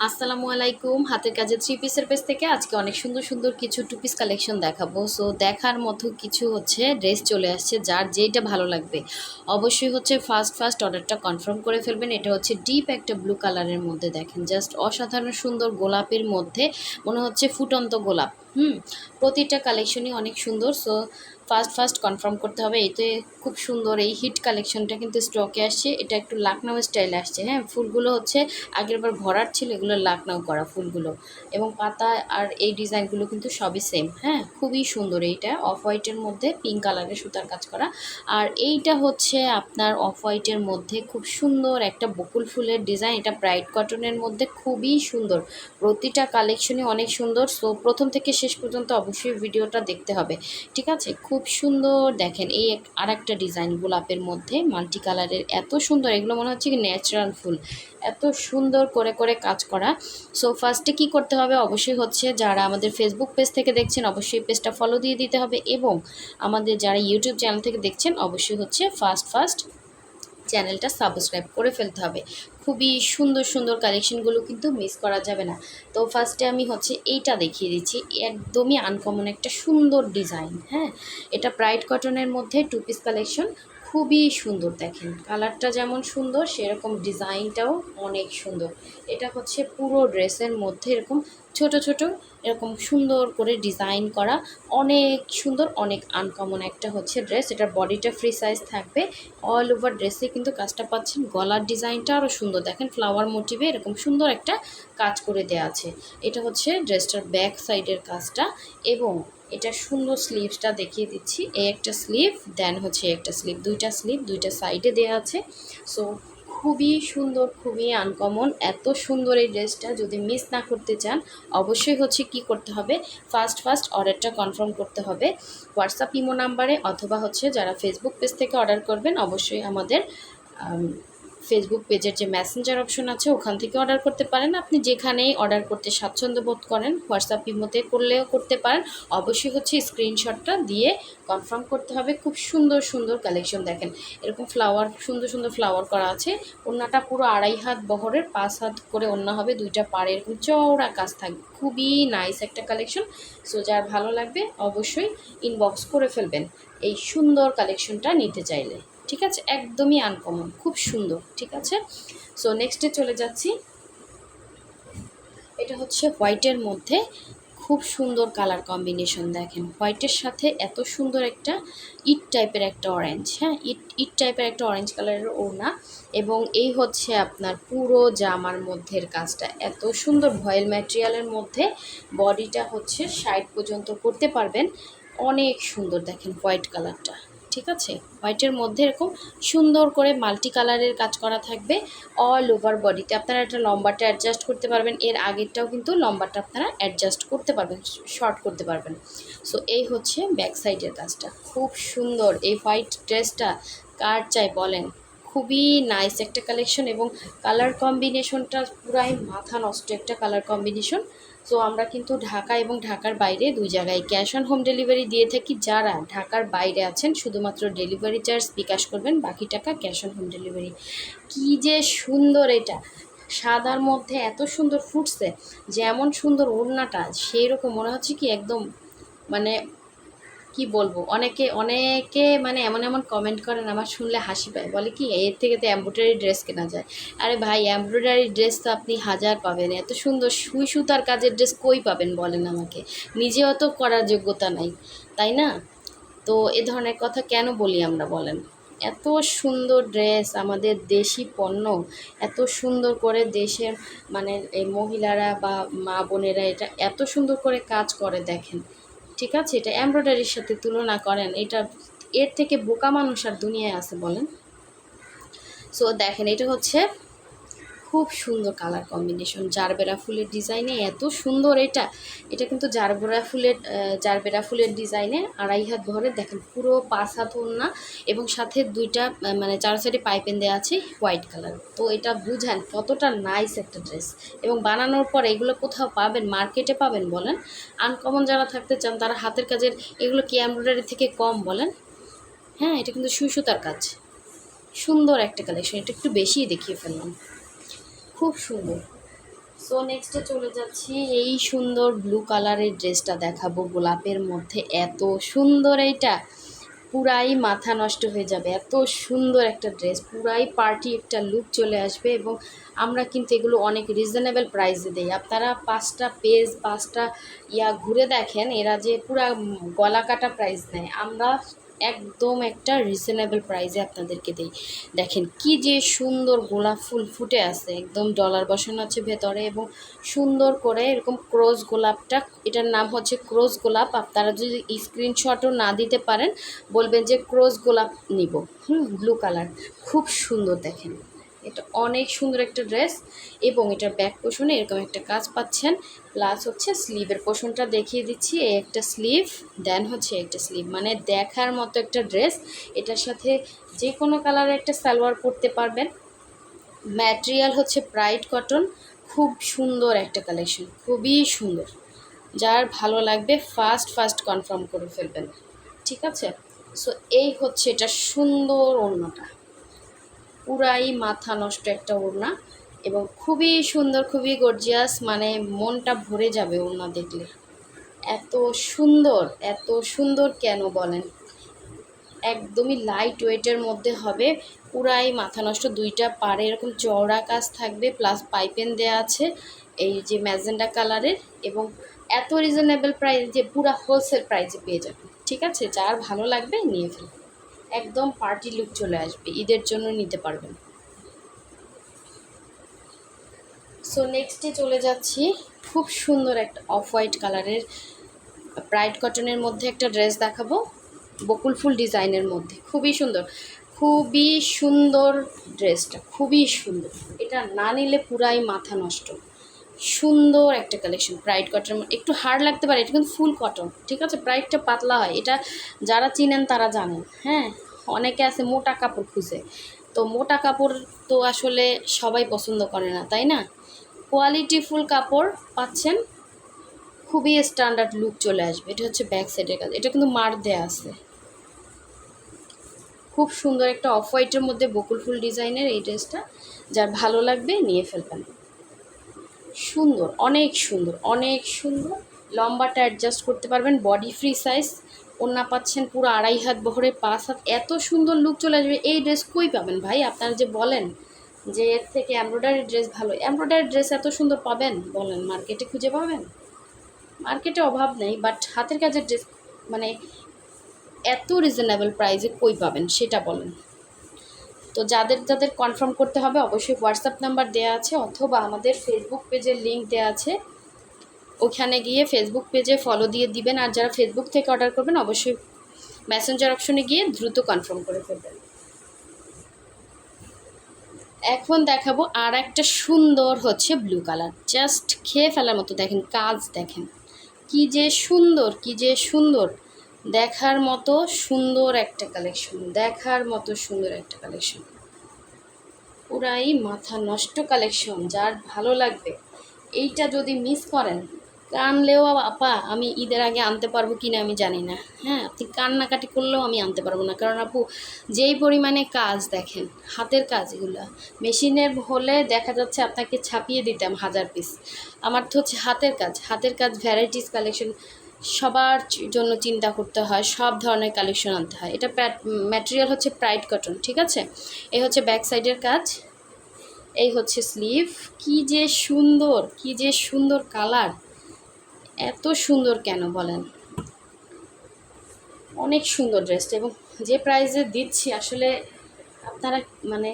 আসসালামু আলাইকুম। হাতের কাজে থ্রি পিসের পেস থেকে আজকে অনেক সুন্দর সুন্দর কিছু টু পিস কালেকশন দেখাবো। সো দেখার মতো কিছু হচ্ছে ড্রেস চলে আসছে যার যেটা ভালো লাগবে। অবশ্যই হচ্ছে ফার্স্ট ফার্স্ট অর্ডারটা কনফার্ম করে ফেলবেন। এটা হচ্ছে ডিপ একটা ব্লু কালারের মধ্যে দেখেন। জাস্ট অসাধারণ সুন্দর গোলাপের মধ্যে, মনে হচ্ছে ফুটন্ত গোলাপ। হুম, প্রতিটা কালেকশনই অনেক সুন্দর সো ফার্স্ট ফার্স্ট কনফার্ম করতে হবে। এতে খুব সুন্দর এই হিট কালেকশনটা কিন্তু স্টকে আসছে। এটা একটু লাকনাউ স্টাইলে আসছে হ্যাঁ? ফুলগুলো হচ্ছে আগের বার ভরাট ছিল, এগুলো লাকনাউ করা ফুলগুলো। এবং পাতা আর এই ডিজাইনগুলো কিন্তু সবই সেম হ্যাঁ? খুবই সুন্দর এইটা অফ হোয়াইটের মধ্যে পিঙ্ক কালারের সুতার কাজ করা। আর এইটা হচ্ছে আপনার অফ হোয়াইটের মধ্যে খুব সুন্দর একটা বকুল ফুলের ডিজাইন, এটা ব্রাইট কটনের মধ্যে খুবই সুন্দর। প্রতিটা কালেকশনই অনেক সুন্দর সো প্রথম থেকে শেষ পর্যন্ত অবশ্যই ভিডিওটা দেখতে হবে। ঠিক আছে? খুব সুন্দর দেখেন এই আর একটা ডিজাইন গোলাপের মধ্যে মাল্টি কালারের এত সুন্দর, এগুলো মনে হচ্ছে কি ন্যাচারাল ফুল। এত সুন্দর করে করে কাজ করা। সো ফার্স্টে কি করতে হবে? অবশ্যই হচ্ছে যারা আমাদের ফেসবুক পেজ থেকে দেখছেন, অবশ্যই পেজটা ফলো দিয়ে দিতে হবে এবং আমাদের যারা ইউটিউব চ্যানেল থেকে দেখছেন, অবশ্যই হচ্ছে ফার্স্ট ফার্স্ট চ্যানেলটা সাবস্ক্রাইব করে ফেলতে হবে। খুবই সুন্দর সুন্দর কালেকশনগুলো কিন্তু মিস করা যাবে না। তো ফার্স্টে আমি হচ্ছে এইটা দেখিয়ে দিচ্ছি। একদমই আনকমন একটা সুন্দর ডিজাইন হ্যাঁ? এটা ব্রাইট কটনের মধ্যে টু পিস কালেকশন খুবই সুন্দর দেখেন। কালারটা যেমন সুন্দর, সেরকম ডিজাইনটাও অনেক সুন্দর। এটা হচ্ছে পুরো ড্রেসের মধ্যে এরকম ছোট ছোট, এরকম সুন্দর করে ডিজাইন করা, অনেক সুন্দর, অনেক আনকমন একটা হচ্ছে ড্রেস। এটার বডিটা ফ্রি সাইজ থাকবে। অল ওভার ড্রেসে কিন্তু কাজটা পাচ্ছেন। গলার ডিজাইনটা আরও সুন্দর। দেখেন ফ্লাওয়ার মোটিভে এরকম সুন্দর একটা কাজ করে দেওয়া আছে। এটা হচ্ছে ড্রেসটার ব্যাক সাইডের কাজটা এবং এটা সুন্দর স্লিভসটা দেখিয়ে দিচ্ছি। এই একটা স্লিভ দেন হচ্ছে একটা স্লিভ দুইটা স্লিভ দুইটা সাইডে দেওয়া আছে। সো খুবই সুন্দর, খুবই আনকমন এত সুন্দর এই ড্রেসটা যদি মিস না করতে চান, অবশ্যই হচ্ছে কি করতে হবে? ফার্স্ট ফার্স্ট অর্ডারটা কনফার্ম করতে হবে। হোয়াটসঅ্যাপ ইমো নাম্বারে অথবা হচ্ছে যারা ফেসবুক পেজ থেকে অর্ডার করবেন, অবশ্যই আমাদের ফেসবুক পেজের যে মেসেঞ্জার অপশন আছে, ওখান থেকে অর্ডার করতে পারেন। আপনি যেখানেই অর্ডার করতে স্বাচ্ছন্দ্য বোধ করেন হোয়াটসঅ্যাপ ইমোতে করলেও করতে পারেন। অবশ্যই হচ্ছে স্ক্রিনশটটা দিয়ে কনফার্ম করতে হবে। খুব সুন্দর সুন্দর কালেকশন দেখেন। এরকম ফ্লাওয়ার সুন্দর সুন্দর ফ্লাওয়ার করা আছে। ওনাটা পুরো আড়াই হাত বহরের, পাঁচ হাত করে ওন্না হবে, দুইটা পাড়ে এরকম চওড়া কাজ থাকবে। খুবই নাইস একটা কালেকশন সো যার ভালো লাগবে অবশ্যই ইনবক্স করে ফেলবেন। এই সুন্দর কালেকশনটা নিতে চাইলে। ঠিক আছে? একদমই আনকমন খুব সুন্দর, ঠিক আছে? সো নেক্সটে চলে যাচ্ছি। এটা হচ্ছে হোয়াইটের মধ্যে খুব সুন্দর কালার কম্বিনেশন দেখেন। হোয়াইটের সাথে এত সুন্দর একটা ইট টাইপের একটা অরেঞ্জ হ্যাঁ? ইট ইট টাইপের একটা অরেঞ্জ কালারের ওড়না এবং এই হচ্ছে আপনার পুরো জামার মধ্যের কাজটা। এত সুন্দর ভয়েল ম্যাটেরিয়ালের মধ্যে বডিটা হচ্ছে সাইড পর্যন্ত করতে পারবেন। অনেক সুন্দর দেখেন হোয়াইট কালারটা ঠিক আছে? হোয়াইটের মধ্যে এরকম সুন্দর করে মাল্টি কালারের কাজ করা থাকবে অল ওভার বডিতে আপনারা একটা লম্বাটা অ্যাডজাস্ট করতে পারবেন, এর আগেরটাও কিন্তু লম্বাটা আপনারা অ্যাডজাস্ট করতে পারবেন শর্ট করতে পারবেন। সো এই হচ্ছে ব্যাক সাইডের কাজটা। খুব সুন্দর। এই হোয়াইট ড্রেসটা কার চাই বলেন? খুবই নাইস একটা কালেকশন এবং কালার কম্বিনেশনটা পুরাই মাথা নষ্ট একটা কালার কম্বিনেশন সো আমরা কিন্তু ঢাকা এবং ঢাকার বাইরে দুই জায়গায় ক্যাশ অন হোম ডেলিভারি দিয়ে থাকি। যারা ঢাকার বাইরে আছেন, শুধুমাত্র ডেলিভারি চার্জ বিকাশ করবেন, বাকি টাকা ক্যাশ অন হোম ডেলিভারি। কী যে সুন্দর এটা! সাদার মধ্যে এত সুন্দর ফুটছে, যেমন সুন্দর ওড়নাটা সেই রকম মনে হচ্ছে কি একদম মানে কি বলব? অনেকে অনেকে মানে এমন এমন কমেন্ট করেন, আমার শুনলে হাসি পায়। বলে কি, এর থেকে তো এমব্রয়ডারি ড্রেস কেনা যায়। আরে ভাই এমব্রয়ডারি ড্রেস তো আপনি হাজার পাবেন। এত সুন্দর সুই সুতার কাজের ড্রেস কই পাবেন বলেন আমাকে? নিজেও তো করার যোগ্যতা নাই, তাই না? তো এ ধরনের কথা কেন বলি আমরা বলেন? এত সুন্দর ড্রেস আমাদের দেশি পণ্য, এত সুন্দর করে দেশের মানে এই মহিলারা বা মা বোনেরা এটা এত সুন্দর করে কাজ করে দেখেন। ঠিক আছে? এটা এমব্রয়ডারির সাথে তুলনা করেন। এটা এর থেকে বোকা মানুষ আর দুনিয়ায় আছে বলেন। সো দেখেন, এটা হচ্ছে খুব সুন্দর কালার কম্বিনেশন জারবেরা ফুলের ডিজাইনে এত সুন্দর এটা। এটা কিন্তু জারবেরা ফুলের জারবেরা ফুলের ডিজাইনে আড়াই হাত ভরে দেখেন, পুরো পাঁচ হাত ওড়না এবং সাথে দুইটা মানে চার সাইডে পাইপেন দেওয়া আছে হোয়াইট কালার তো এটা বুঝেন কতটা নাইস একটা ড্রেস এবং বানানোর পর এগুলো কোথাও পাবেন মার্কেটে পাবেন বলেন। আনকমন যারা থাকতে চান, তারা হাতের কাজের এগুলো কি এমব্রয়ডারি থেকে কম বলেন? হ্যাঁ এটা কিন্তু সুই সুতার কাজ। সুন্দর একটা কালেকশন এটা একটু বেশিই দেখিয়ে ফেললাম। খুব সুন্দর। সো নেক্সটে চলে যাচ্ছি। এই সুন্দর ব্লু কালারের ড্রেসটা দেখাবো। গোলাপের মধ্যে এত সুন্দর এইটা। পুরাই মাথা নষ্ট হয়ে যাবে। এত সুন্দর একটা ড্রেস পুরাই পার্টি একটা লুক চলে আসবে এবং আমরা কিন্তু এগুলো অনেক রিজনেবল প্রাইসে দিই। আপনারা পাঁচটা পেজ পাঁচটা ইয়া ঘুরে দেখেন, এরা যে পুরা গলা কাটা প্রাইস নেয়। আমরা একদম একটা রিজনেবল প্রাইসে আপনাদেরকে দিই। দেখেন কি যে সুন্দর গোলাপ ফুল ফুটে আছে, একদম ডলার বসানো আছে ভেতরে এবং সুন্দর করে এরকম ক্রোজ গোলাপটা, এটার নাম হচ্ছে ক্রোজ গোলাপ। আপনারা যদি স্ক্রিনশটও না দিতে পারেন, বলবেন যে ক্রোজ গোলাপ নিব। হুম ব্লু কালার খুব সুন্দর দেখেন। এটা অনেক সুন্দর একটা ড্রেস এবং এটার ব্যাক পোষণে এরকম একটা কাজ পাচ্ছেন। প্লাস হচ্ছে স্লিভের পোষণটা দেখিয়ে দিচ্ছি, এই একটা স্লিভ, দেন হচ্ছে একটা স্লিভ। মানে দেখার মতো একটা ড্রেস। এটার সাথে যে কোনো কালারের একটা সালোয়ার পরতে পারবেন। ম্যাটেরিয়াল হচ্ছে ব্রাইট কটন, খুব সুন্দর একটা কালেকশন, খুবই সুন্দর। যার ভালো লাগবে ফার্স্ট ফার্স্ট কনফার্ম করে ফেলবেন। ঠিক আছে? সো এই হচ্ছে এটা সুন্দর ওড়নাটা। পুরাই মাথা নষ্ট একটা ওড়না এবং খুবই সুন্দর, খুবই গর্জিয়াস মানে মনটা ভরে যাবে ওড়না দেখলে। এত সুন্দর এত সুন্দর কেন বলেন? একদমই লাইট ওয়েটের মধ্যে হবে, পুরাই মাথা নষ্ট, দুইটা পাড়ে এরকম চওড়া কাজ থাকবে প্লাস পাইপেন দেওয়া আছে, এই যে ম্যাজেন্ডা কালারের এবং এত রিজনেবল প্রাইস যে পুরা হোলসেল প্রাইসে পেয়ে যাবে ঠিক আছে? যার ভালো লাগবে নিয়ে ফেলবেন একদম পার্টি লুক চলে আসবে। ঈদের জন্য নিতে পারবেন। সো নেক্সটে চলে যাচ্ছি। খুব সুন্দর একটা অফ হোয়াইট কালারের ব্রাইট কটনের মধ্যে একটা ড্রেস দেখাবো। বকুল ফুল ডিজাইনের মধ্যে। খুবই সুন্দর। খুবই সুন্দর ড্রেসটা খুবই সুন্দর। এটা না নিলে পুরাই মাথা নষ্ট। সুন্দর একটা কালেকশন ব্রাইট কটন একটু হার্ড লাগতে পারে, এটা কিন্তু ফুল কটন ঠিক আছে? ব্রাইটটা পাতলা হয়, এটা যারা চিনেন তারা জানেন হ্যাঁ? অনেকে আছে মোটা কাপড় খুঁজে, তো মোটা কাপড় তো আসলে সবাই পছন্দ করে না, তাই না? কোয়ালিটি ফুল কাপড় পাচ্ছেন, খুবই স্ট্যান্ডার্ড লুক চলে আসবে, এটা হচ্ছে ব্যাক সাইডের কাজ, এটা কিন্তু মার দেয়া আছে। খুব সুন্দর একটা অফ হোয়াইটের মধ্যে বকুল ফুল ডিজাইনের এই ড্রেসটা যার ভালো লাগবে নিয়ে ফেলবেন। সুন্দর, অনেক সুন্দর অনেক সুন্দর। লম্বাটা অ্যাডজাস্ট করতে পারবেন বডি ফ্রি সাইজ ওনা পাচ্ছেন পুরো আড়াই হাত বহরে, পাঁচ হাত। এত সুন্দর লুক চলে আসবে। এই ড্রেস কই পাবেন ভাই? আপনারা যে বলেন যে এর থেকে এমব্রয়ডারি ড্রেস ভালো। এমব্রয়ডারি ড্রেস এত সুন্দর পাবেন? বলেন মার্কেটে খুঁজে পাবেন? মার্কেটে অভাব নেই বাট হাতের কাজের ড্রেস মানে এত রিজনেবল প্রাইসে কই পাবেন? সেটা বলেন। তো যাদের যাদের কনফার্ম করতে হবে অবশ্যই হোয়াটসঅ্যাপ নাম্বার দেওয়া আছে অথবা আমাদের ফেসবুক পেজের লিঙ্ক দেওয়া আছে। ওখানে গিয়ে ফেসবুক পেজে ফলো দিয়ে দিবেন আর যারা ফেসবুক থেকে অর্ডার করবেন অবশ্যই মেসেঞ্জার অপশনে গিয়ে দ্রুত কনফার্ম করে ফেলবেন। এখন দেখাবো আর একটা সুন্দর হচ্ছে ব্লু কালার জাস্ট খেয়ে ফেলার মতো দেখেন, কাজ দেখেন। কি যে সুন্দর, কি যে সুন্দর। দেখার মতো সুন্দর একটা কালেকশন দেখার মতো সুন্দর একটা কালেকশন পুরাই মাথা নষ্ট কালেকশন যার ভালো লাগবে। এইটা যদি মিস করেন, কানলেও আপা, আমি ঈদের আগে আনতে পারব কি না আমি জানি না। হ্যাঁ আপনি কান্নাকাটি করলেও আমি আনতে পারব না। কারণ আপু, যেই পরিমাণে কাজ দেখেন, হাতের কাজ এগুলো, মেশিনের হলে দেখা যাচ্ছে আপনাকে ছাপিয়ে দিতাম হাজার পিস আমার তো হচ্ছে হাতের কাজ হাতের কাজ ভ্যারাইটিস কালেকশন সবার জন্য চিন্তা করতে হয়, সব ধরনের কালেকশন আনতে হয়। এটা ম্যাটেরিয়াল হচ্ছে প্রাইড কটন ঠিক আছে? এই হচ্ছে ব্যাক সাইডের কাজ। এই হচ্ছে স্লিভ কি যে সুন্দর, কি যে সুন্দর কালার এত সুন্দর কেন বলেন? অনেক সুন্দর ড্রেসটা এবং যে প্রাইসে দিচ্ছি, আসলে আপনারা মানে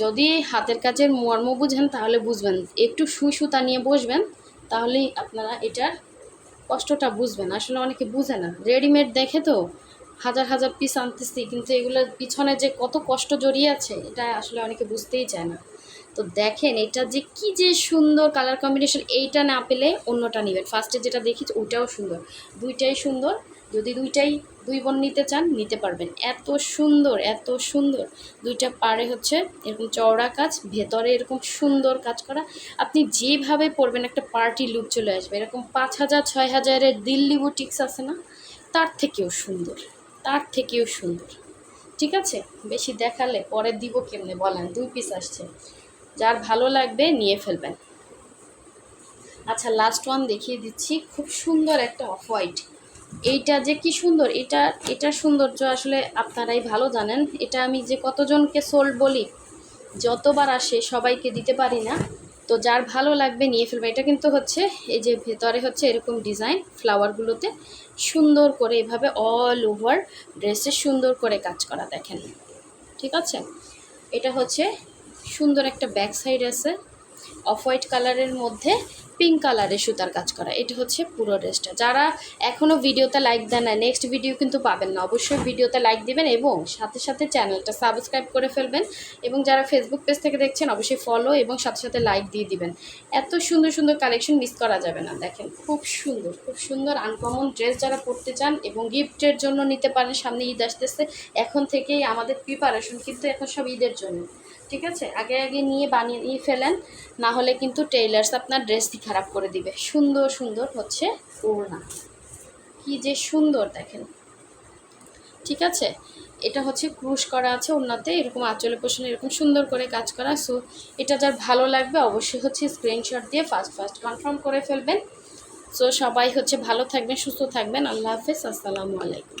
যদি হাতের কাজের মর্ম বুঝেন, তাহলে বুঝবেন। একটু সুই সুতা নিয়ে বসবেন, তাহলেই আপনারা এটার কষ্টটা বুঝবেন আসলে অনেকে বুঝে না। রেডিমেড দেখে তো হাজার হাজার পিস আনতেছি, কিন্তু এগুলোর পিছনে যে কত কষ্ট জড়িয়ে আছে, এটা আসলে অনেকে বুঝতেই চায় না। তো দেখেন, এটা যে কি যে সুন্দর কালার কম্বিনেশন এইটা না পেলে অন্যটা নেবেন। ফার্স্টে যেটা দেখি ওইটাও সুন্দর। দুইটাই সুন্দর। যদি দুইটাই দুই বোন নিতে চান, নিতে পারবেন। এত সুন্দর এত সুন্দর। দুইটা পারে হচ্ছে এরকম চওড়া কাজ, ভেতরে এরকম সুন্দর কাজ করা। আপনি যেভাবে পরবেন, একটা পার্টি লুক চলে আসবে। এরকম পাঁচ হাজার, ছয় হাজারের দিল্লি বুটিক্স আছে না? তার থেকেও সুন্দর, তার থেকেও সুন্দর। ঠিক আছে? বেশি দেখালে পরে দিব কেমনে? বলেন, দুই পিস আসছে। যার ভালো লাগবে নিয়ে ফেলবেন। আচ্ছা লাস্ট ওয়ান দেখিয়ে দিচ্ছি। খুব সুন্দর একটা অফ হোয়াইট এইটা যে কি সুন্দর, এটা এটার সৌন্দর্য আসলে আপনারাই ভালো জানেন। এটা আমি যে কতজনকে সোল্ড বলি, যতবার আসে সবাইকে দিতে পারি না। তো যার ভালো লাগবে নিয়ে ফেলবে। এটা কিন্তু হচ্ছে, এই যে ভেতরে হচ্ছে এরকম ডিজাইন ফ্লাওয়ারগুলোতে সুন্দর করে এভাবে অল ওভার ড্রেসে সুন্দর করে কাজ করা দেখেন। ঠিক আছে? এটা হচ্ছে সুন্দর একটা ব্যাক সাইড আছে। অফ হোয়াইট কালারের মধ্যে পিঙ্ক কালারের সুতার কাজ করা। এটা হচ্ছে পুরো ড্রেসটা। যারা এখনও ভিডিওতে লাইক দেন না নেক্সট ভিডিও কিন্তু পাবেন না। অবশ্যই ভিডিওতে লাইক দিবেন এবং সাথে সাথে চ্যানেলটা সাবস্ক্রাইব করে ফেলবেন এবং যারা ফেসবুক পেজ থেকে দেখছেন, অবশ্যই ফলো এবং সাথে সাথে লাইক দিয়ে দিবেন। এত সুন্দর সুন্দর কালেকশন মিস করা যাবে না। দেখেন, খুব সুন্দর খুব সুন্দর আনকমন ড্রেস যারা পরতে চান এবং গিফটের জন্য নিতে পারেন, সামনে ঈদ আসতেছে। এখন থেকেই আমাদের প্রিপারেশন কিন্তু এখন সব ঈদের জন্য। ঠিক আছে? আগে আগে নিয়ে বানিয়ে নিয়ে ফেলেন, না হলে কিন্তু টেইলার্স আপনার ড্রেসটি খারাপ করে দিবে। সুন্দর সুন্দর হচ্ছে ওড়না। কি যে সুন্দর, দেখেন। ঠিক আছে? এটা হচ্ছে ক্রুশ করা আছে ওনাতে এরকম আঁচলে পোষণে এরকম সুন্দর করে কাজ করা। সো, এটা যার ভালো লাগবে অবশ্যই হচ্ছে স্ক্রিনশট দিয়ে ফার্স্ট ফার্স্ট কনফার্ম করে ফেলবেন। সো, সবাই হচ্ছে ভালো থাকবেন, সুস্থ থাকবেন। আল্লাহ হাফেজ, আসসালামু আলাইকুম।